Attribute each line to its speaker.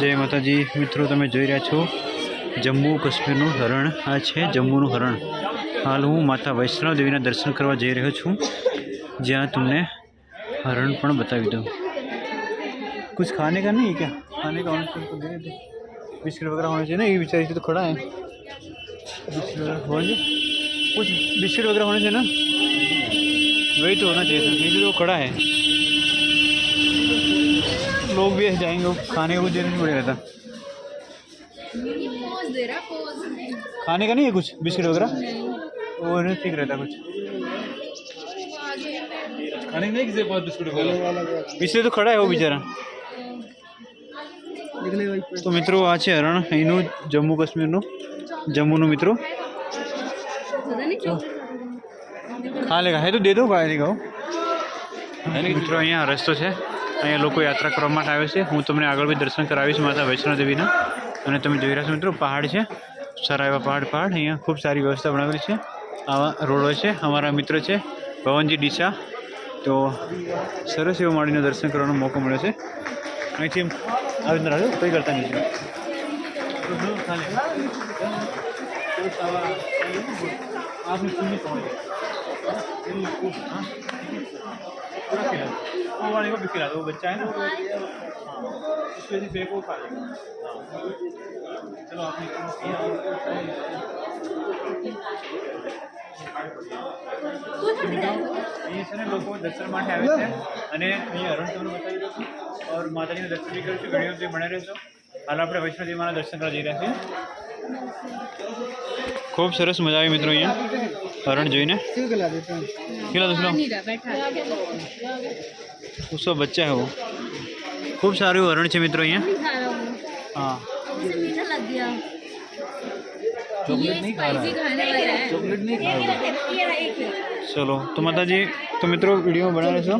Speaker 1: જય માતાજી મિત્રો તમે જોઈ રહ્યા છો જમ્મુ કાશ્મીરનું હરણ આ છે જમ્મુનું હરણ હાલ હું માતા વૈષ્ણવ દેવીના દર્શન કરવા જઈ રહ્યો છું જ્યાં તમને હરણ પણ બતાવી દઉં कुछ खाने का नहीं है क्या खाने का होना चाहिए दे दे बिस्किट वगैरह होना चाहिए ना ये बेचारी तो खड़ा है बिस्किट वगैरह होना चाहिए कुछ बिस्किट वगैरह होने चाहिए ना वही तो होना चाहिए था ये तो खड़ा है लोग भी जाएंगे खाने का कुछ देना नहीं पड़ेगा खाने का नहीं है कुछ बिस्किट वगैरह वो नहीं ठीक रहता कुछ खाने नहीं किसी पास तो खड़ा है वो बेचारा है ना इन जम्मू कश्मीर અહીંનું जम्मू કાશ્મીરનું
Speaker 2: मित्रों खा
Speaker 1: लेगा है तो दे दो खा लेगा वो मित्रों અહીંયા રસ્તો છે અહીંયા લોકો યાત્રા કરવા માટે આવે છે હું તમને આગળ બી દર્શન કરાવીશ માતા વૈષ્ણોદેવીના અને તમે જોઈ રહ્યા છો મિત્રો પહાડ છે સારા એવા પહાડ પહાડ અહીંયા ખૂબ સારી વ્યવસ્થા બનાવેલી છે આવા રોડો છે અમારા મિત્ર છે ભવનજી ડીસા તો સરસ એવો માળીનું દર્શન કરવાનો મોકો મળે છે અહીંથી આવી રાજુ રહ્યું કંઈ કરતા નહીં છે पूरा खिला वो वाले को भी खिला दो वो बच्चा है ना उसको यदि फेंको खा लेगा चलो आपने અહીં છે ને લોકો દર્શન માટે આવે છે અને અહીં અરુણ તમને બતાવી દઉં છું ઓર માતાજીના દર્શન બી કરીશું વિડીયો બી બને રહેશો હાલ આપણે વૈષ્ણોદેવી માના દર્શન કરવા જઈ રહ્યા છીએ ખૂબ સરસ મજા આવી મિત્રો અહીંયા वर्ण જોઈને કેલા
Speaker 2: દોસ્તો નીરા બેઠા
Speaker 1: ખુસો બચ્ચા હે વો ખુબ સારા વરણ છે મિત્રો અહીંયા હા
Speaker 2: એને લાગીયા જો મિડની
Speaker 1: ખાને જ
Speaker 2: રહે છે મિડની ખાને રહે છે
Speaker 1: ચલો તમાતાજી તમે મિત્રો વિડિયો બનાવો છો